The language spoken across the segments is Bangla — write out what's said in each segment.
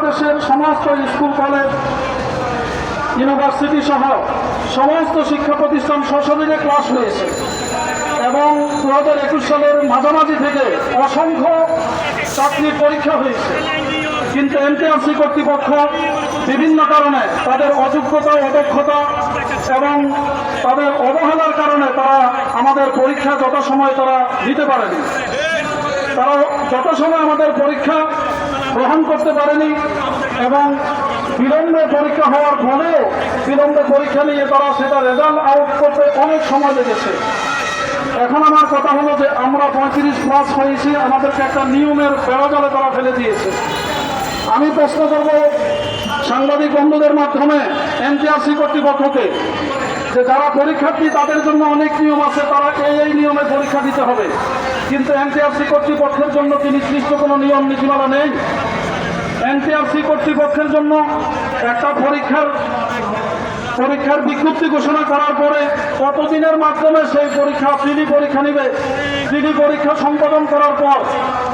বাংলাদেশের সমস্ত স্কুল, কলেজ, ইউনিভার্সিটি সহ সমস্ত শিক্ষা প্রতিষ্ঠান সশরীরে ক্লাস হয়েছে এবং দু হাজার একুশ সালের মাঝামাঝি থেকে অসংখ্য চাকরির পরীক্ষা হয়েছে। কিন্তু এনটিআরসি কর্তৃপক্ষ বিভিন্ন কারণে তাদের অযোগ্যতা, অদক্ষতা এবং তাদের অবহেলার কারণে তারা আমাদের পরীক্ষা যথাসময় তারা দিতে পারেনি। তারা যত সময় আমাদের পরীক্ষা গ্রহণ করতে পারেনি এবং বিলম্বে পরীক্ষা হওয়ার ফলেও বিলম্বে পরীক্ষা নিয়ে তারা সেটা রেজাল্ট আউট করতে অনেক সময় লেগেছে। এখন আমার কথা হলো যে আমরা পঁয়ত্রিশ প্লাস হয়েছি, আমাদেরকে একটা নিয়মের বেড়াজালে তারা ফেলে দিয়েছে। আমি প্রশ্ন করব সাংবাদিক বন্ধুদের মাধ্যমে এনটিআরসি কর্তৃপক্ষকে, যে যারা পরীক্ষার্থী তাদের জন্য অনেক নিয়ম আছে, তারা এই এই নিয়মে পরীক্ষা দিতে হবে। কিন্তু এনটিআরসি কর্তৃপক্ষের জন্য কি নির্দিষ্ট কোনো নিয়ম, নীতিমালা নেই? এনটিআরসি কর্তৃপক্ষের জন্য একটা পরীক্ষার পরীক্ষার বিজ্ঞপ্তি ঘোষণা করার পরে কতদিনের মাধ্যমে সেই পরীক্ষা প্রিলি পরীক্ষা নেবে? প্রিলি পরীক্ষা সম্পাদন করার পর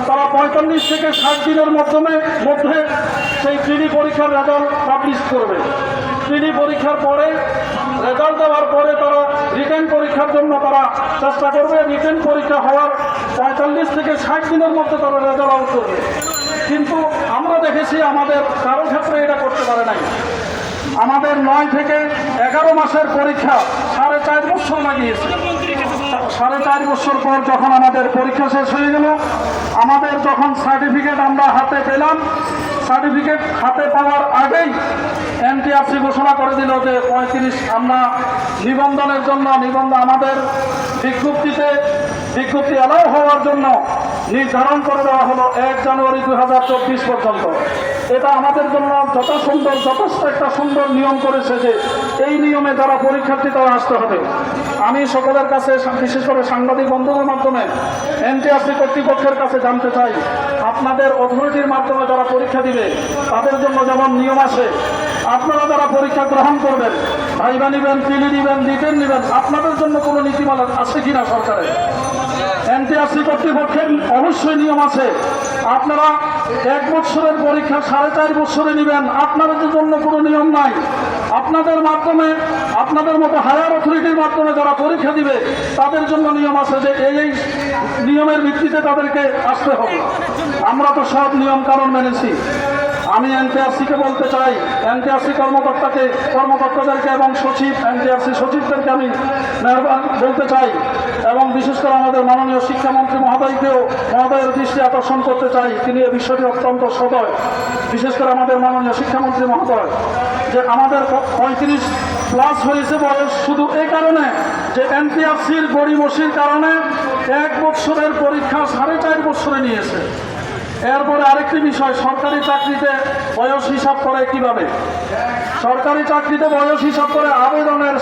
তারা পঁয়তাল্লিশ থেকে ষাট দিনের মাধ্যমে, মধ্যে সেই প্রিলি পরীক্ষার রেজাল্ট পাবলিশ করবে। প্রিলি পরীক্ষার পরে রেজাল্ট দেওয়ার পরে তারা পরীক্ষার জন্য তারা চেষ্টা করবে। রিটার্ন পরীক্ষা হওয়ার পঁয়তাল্লিশ থেকে ষাট দিনের মধ্যে তারা রেজাল্ট আউট করবে। কিন্তু আমরা দেখেছি আমাদের কারও ক্ষেত্রে এটা করতে পারে নাই। আমাদের নয় থেকে এগারো মাসের পরীক্ষা সাড়ে চার বছর লাগিয়েছে। সাড়ে চার বছর পর যখন আমাদের পরীক্ষা শেষ হয়ে গেল, আমাদের যখন সার্টিফিকেট আমরা হাতে পেলাম সার্টিফিকেট হাতে পাওয়ার আগেই এনটিআরসি ঘোষণা করে দিল যে পঁয়ত্রিশ আমরা নিবন্ধনের জন্য, নিবন্ধ আমাদের বিজ্ঞপ্তিতে, বিজ্ঞপ্তি অ্যালাউ হওয়ার জন্য নির্ধারণ করে দেওয়া হলো এক জানুয়ারি দুই হাজার চব্বিশ পর্যন্ত। এটা আমাদের জন্য যত সুন্দর, যথেষ্ট একটা সুন্দর নিয়ম করেছে যে এই নিয়মে যারা পরীক্ষার্থী তারা আসতে হবে। আমি সকলের কাছে বিশেষ করে সাংবাদিক বন্ধুদের মাধ্যমে এনটিআরসি কর্তৃপক্ষের কাছে জানতে চাই, আপনাদের অথরিটির মাধ্যমে যারা পরীক্ষা দিবে, তাদের জন্য যেমন নিয়ম আছে, আপনারা যারা পরীক্ষা গ্রহণ করবেন ভাইবা নিবেন, পিলি নিবেন রিটেন নিবেন, আপনাদের জন্য কোনো নীতিমালা আছে কিনা সরকারের? এনটিআরসি কর্তৃপক্ষের অবশ্যই নিয়ম আছে। আপনারা এক বছরের পরীক্ষা সাড়ে চার বছরে নেবেন। আপনাদের জন্য কোনো নিয়ম নাই। আপনাদের মাধ্যমে, আপনাদের মতো হায়ার অথরিটির মাধ্যমে যারা পরীক্ষা দিবে, তাদের জন্য নিয়ম আছে যে এই এই নিয়মের ভিত্তিতে তাদেরকে আসতে হবে। আমরা তো সব নিয়ম কারণ মেনেছি। আমি এনটিআরসিকে বলতে চাই, এনটিআরসি কর্মকর্তাকে, কর্মকর্তাদেরকে এবং সচিব, এনটিআরসি সচিবদেরকে আমি বলতে চাই এবং বিশেষ করে আমাদের মাননীয় শিক্ষামন্ত্রী মহোদয়কেও, মহোদয়ের দৃষ্টি আকর্ষণ করতে চাই। তিনি এই বিষয়টি অত্যন্ত সদয়। বিশেষ করে আমাদের মাননীয় শিক্ষামন্ত্রী মহোদয়, যে আমাদের পঁয়ত্রিশ প্লাস হয়েছে বয়স শুধু এই কারণে যে এনটিআরসির গড়িমসির কারণে এক বছরের পরীক্ষা সাড়ে চার বছরে নিয়েছে। এরপরে আরেকটি বিষয়, সরকারি চাকরিতে বয়স হিসাব করে কীভাবে? সরকারি চাকরিতে বয়স হিসাব করে আবেদনের